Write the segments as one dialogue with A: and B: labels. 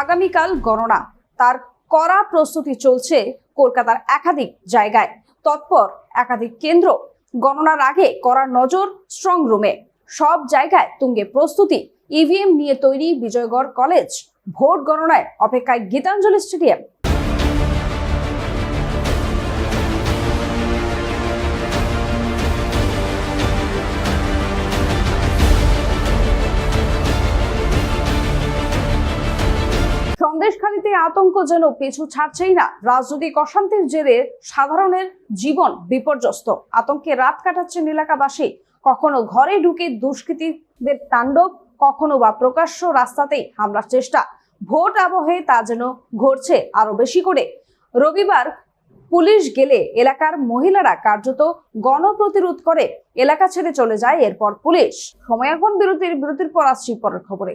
A: আগামীকাল গণনা। তার কড়া প্রস্তুতি চলছে কলকাতার একাধিক জায়গায়। তৎপর একাধিক কেন্দ্র গণনার আগে করার নজর স্ট্রং রুমে সব জায়গায় তুঙ্গে প্রস্তুতি। ইভিএম নিয়ে তৈরি বিজয়গড় কলেজ। ভোট গণনায় অপেক্ষায় গীতাঞ্জলি স্টেডিয়াম। সন্দেশখালীতে আতঙ্ক যেন পিছু ছাড়ছেই না। রাজনৈতিক অশান্তির জেরে সাধারণের জীবন বিপর্যস্ত। আতঙ্কে রাত কাটাচ্ছেন এলাকাবাসী। কখনো ঘরে ঢুকে দুষ্কৃতীদের তাণ্ডব, কখনো বা প্রকাশ্য রাস্তাতেই হামলার চেষ্টা। ভোট আবহে তা যেন ঘটছে আরও বেশি করে। রবিবার পুলিশ গেলে এলাকার মহিলারা কার্যত গণপ্রতিরোধ করে। এলাকা ছেড়ে চলে যায় এরপর পুলিশ। সময় এখন বিরতির বিরতির পর আসছি পরের খবরে।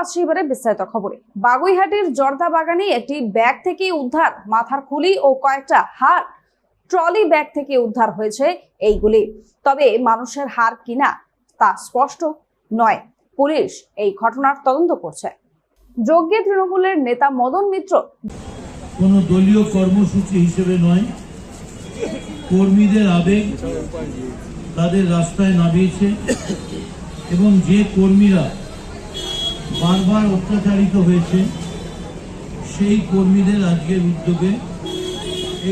A: আসছি এবারে বিস্তারিত খবরে। জর্দা বাগানে একটি ব্যাগ থেকে উদ্ধার, মাথার খুলি ও কয়েকটা ট্রলি ব্যাগ থেকে উদ্ধার হয়েছে এইগুলি। তবে মানুষের হার কিনা তা স্পষ্ট নয়। পুলিশ এই ঘটনার তদন্ত করছে। তৃণমূলের নেতা মদন মিত্র
B: দলীয় কর্মসূচি হিসেবে নয়। কর্মীদের আবেগ তাদের রাস্তায় নামিয়েছে এবং যে কর্মীরা বারবার অত্যাচারিত হয়েছে। সেই কর্মীদের আজকের উদ্যোগে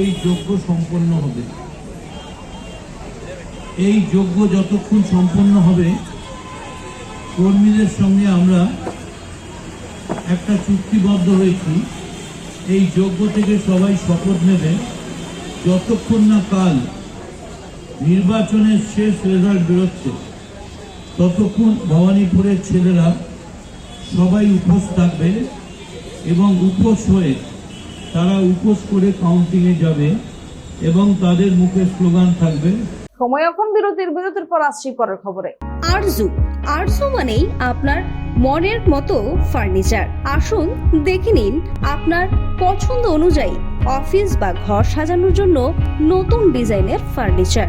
B: এই যজ্ঞ সম্পন্ন হবে। এই যজ্ঞ যতক্ষণ সম্পন্ন হবে, কর্মীদের সঙ্গে আমরা একটা চুক্তিবদ্ধ হয়েছি। এই যজ্ঞ থেকে সবাই শপথ নেবে। যতক্ষণ না কাল নির্বাচনের শেষ রেজাল্ট বেরোচ্ছে, ততক্ষণ ভবানীপুরের ছেলেরা সবাই উপোস থাকবে এবং উপোস হয়ে তারা উপোস করে কাউন্টিংয়ে যাবে এবং তাদের মুখে স্লোগান থাকবে।
A: সময় এখন বিরতির বিরতির পর আসছি পরের খবরে।
C: আরজু আরজু মানেই আপনার মনের মতো ফার্নিচার। আসুন দেখে নিন আপনার পছন্দ অনুযায়ী অফিস বা ঘর সাজানোর জন্য নতুন ডিজাইনের furniture.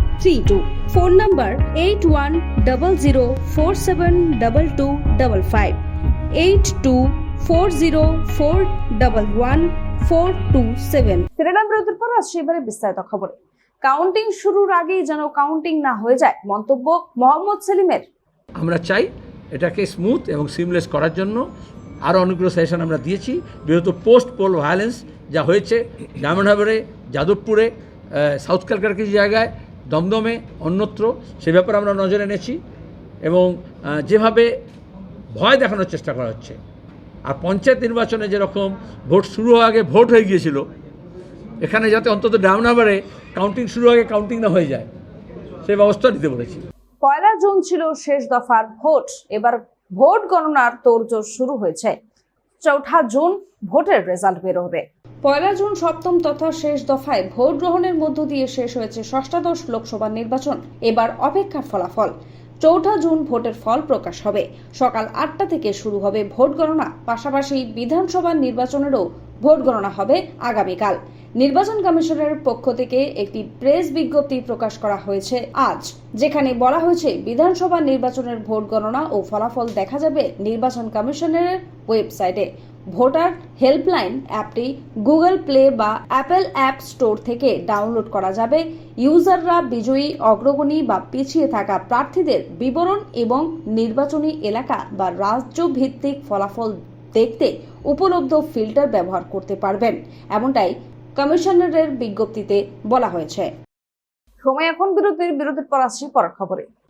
C: three two phone number eight one double zero four seven double two double five eight two four zero four double one four two seven
A: ফিরে এলাম বিরতির পর আসছি এবারে বিস্তারিত খবরে। কাউন্টিং শুরুর আগেই যেন কাউন্টিং না হয়ে যায় মন্তব্য মোহাম্মদ সেলিমের।
D: আমরা চাই এটাকে স্মুথ এবং সিমলেস করার জন্য আরও অনেকগুলো সেশন আমরা দিয়েছি বিগত পোস্ট পোল ভায়োলেন্স যা হয়েছে জামনহাবরে যাদবপুরে সাউথ ক্যালকার কিছু জায়গায় দমদমে অন্যত্র, সে ব্যাপারে আমরা নজরে এনেছি এবং যেভাবে ভয় দেখানোর চেষ্টা করা হচ্ছে। আর পঞ্চায়েত নির্বাচনে যেরকম ভোট শুরু হওয়ার আগে ভোট হয়ে গিয়েছিল, এখানে যাতে অন্তত ডাউনাবারে কাউন্টিং শুরু আগে কাউন্টিং না হয়ে যায় সেই ব্যবস্থা নিতে বলেছি।
A: পয়লা জুন ছিল শেষ দফার ভোট, এবার ভোট গণনার তোড়জোড় শুরু হয়েছে। চৌঠা জুন ভোটের রেজাল্ট বেরোবে। পয়লা জুন সপ্তম তথা শেষ দফায় ভোট গ্রহণের মধ্য দিয়ে শেষ হয়েছে ষষ্ঠাদশ লোকসভা নির্বাচন। এবার অপেক্ষার ফলাফল। চৌঠা জুন ভোটের ফল প্রকাশ হবে। সকাল আটটা থেকে শুরু হবে ভোট গণনা। পাশাপাশি বিধানসভা নির্বাচনেরও ভোট গণনা হবে আগামীকাল। নির্বাচন কমিশনের পক্ষ থেকে একটি প্রেস বিজ্ঞপ্তি প্রকাশ করা হয়েছে আজ, যেখানে বলা হয়েছে বিধানসভা নির্বাচনের ভোট গণনা ও ফলাফল দেখা যাবে নির্বাচন কমিশনের ওয়েবসাইটে। ভোটার হেল্পলাইন অ্যাপটি গুগল প্লে বা অ্যাপেল অ্যাপ স্টোর থেকে ডাউনলোড করা যাবে। ইউজাররা বিজয়ী, অগ্রগণী বা পিছিয়ে থাকা প্রার্থীদের বিবরণ এবং নির্বাচনী এলাকা বা রাজ্য ভিত্তিক ফলাফল দেখতে উপলব্ধ ফিল্টার ব্যবহার করতে পারবেন, এমনটাই কমিশনারের বিজ্ঞপ্তিতে বলা হয়েছে। সময় এখন বিরতির বিরতির পর আসছি পরের খবরে।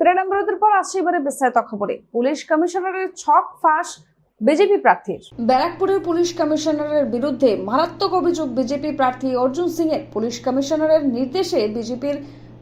A: ফিরে বিরতির পর আসছে এবারে বিস্তারিত খবরে। পুলিশ কমিশনারের ছক ফাঁস বিজেপি প্রার্থীর। ব্যারাকপুরের পুলিশ কমিশনারের বিরুদ্ধে মারাত্মক অভিযোগ বিজেপি প্রার্থী অর্জুন সিং এর পুলিশ কমিশনারের নির্দেশে বিজেপির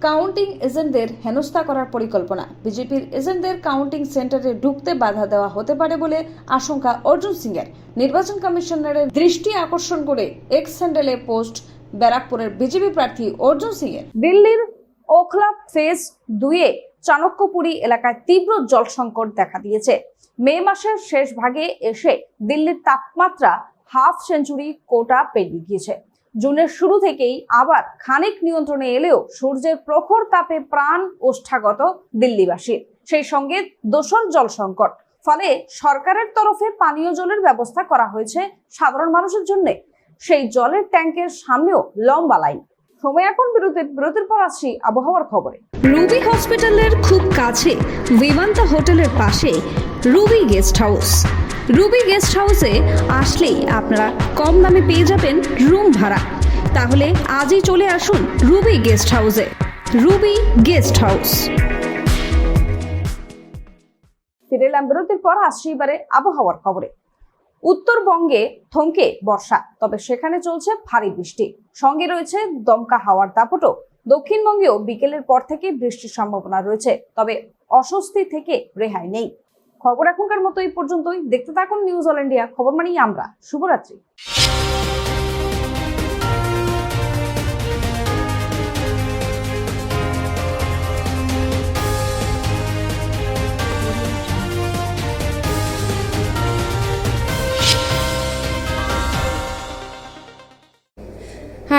A: কাউন্টিং এজেন্টদের হেনস্থা করার পরিকল্পনা। বিজেপির এজেন্টদের কাউন্টিং সেন্টারে ঢুকতে বাধা দেওয়া হতে পারে বলে আশঙ্কা অর্জুন সিং এর নির্বাচন কমিশনারের দৃষ্টি আকর্ষণ করে এক্স স্যান্ডেলে পোস্ট ব্যারাকপুরের বিজেপি প্রার্থী অর্জুন সিং এর দিল্লির ওখলা ফেজ দুয়ে চাণক্যপুরী এলাকায় তীব্র জল সংকট দেখা দিয়েছে। মে মাসের শেষ ভাগে এসে দিল্লির তাপমাত্রা হাফ সেঞ্চুরি কোটা পেরিয়ে গিয়েছে। জুনের শুরু থেকেই আবার খানিক নিয়ন্ত্রণে এলেও সূর্যের প্রখর তাপে প্রাণ ওষ্ঠাগত দিল্লিবাসীর সেই সঙ্গে দোষণ জল সংকট ফলে সরকারের তরফে পানীয় জলের ব্যবস্থা করা হয়েছে সাধারণ মানুষের জন্য। সেই জলের ট্যাঙ্কের সামনেও লম্বা লাইন। সময় এখন বিরতির বিরতির পর আসছি আবহাওয়ার খবরে।
C: রুবি হসপিটালের খুব কাছে বিমান্তা হোটেলের পাশে Ruby guest house. Ruby guest হাউসে আসলেই আপনারা কম দামে পেয়ে যাবেন রুম ভাড়া। তাহলে আজই চলে আসুন রুবি গেস্ট হাউসে। Ruby guest house.
A: ফিরে এলাম বিরতির পর আসছি এবারে আবহাওয়ার খবরে। উত্তরবঙ্গে থমকে বর্ষা, তবে সেখানে চলছে ভারী বৃষ্টি। সঙ্গে রয়েছে দমকা হাওয়ার দাপটও। দক্ষিণবঙ্গেও বিকেলের পর থেকে বৃষ্টির সম্ভাবনা রয়েছে, তবে অস্বস্তি থেকে রেহাই নেই। খবর এখনকার মতো এই পর্যন্তই। দেখতে থাকুন নিউজ অল ইন্ডিয়া খবর মানেই আমরা। শুভরাত্রি।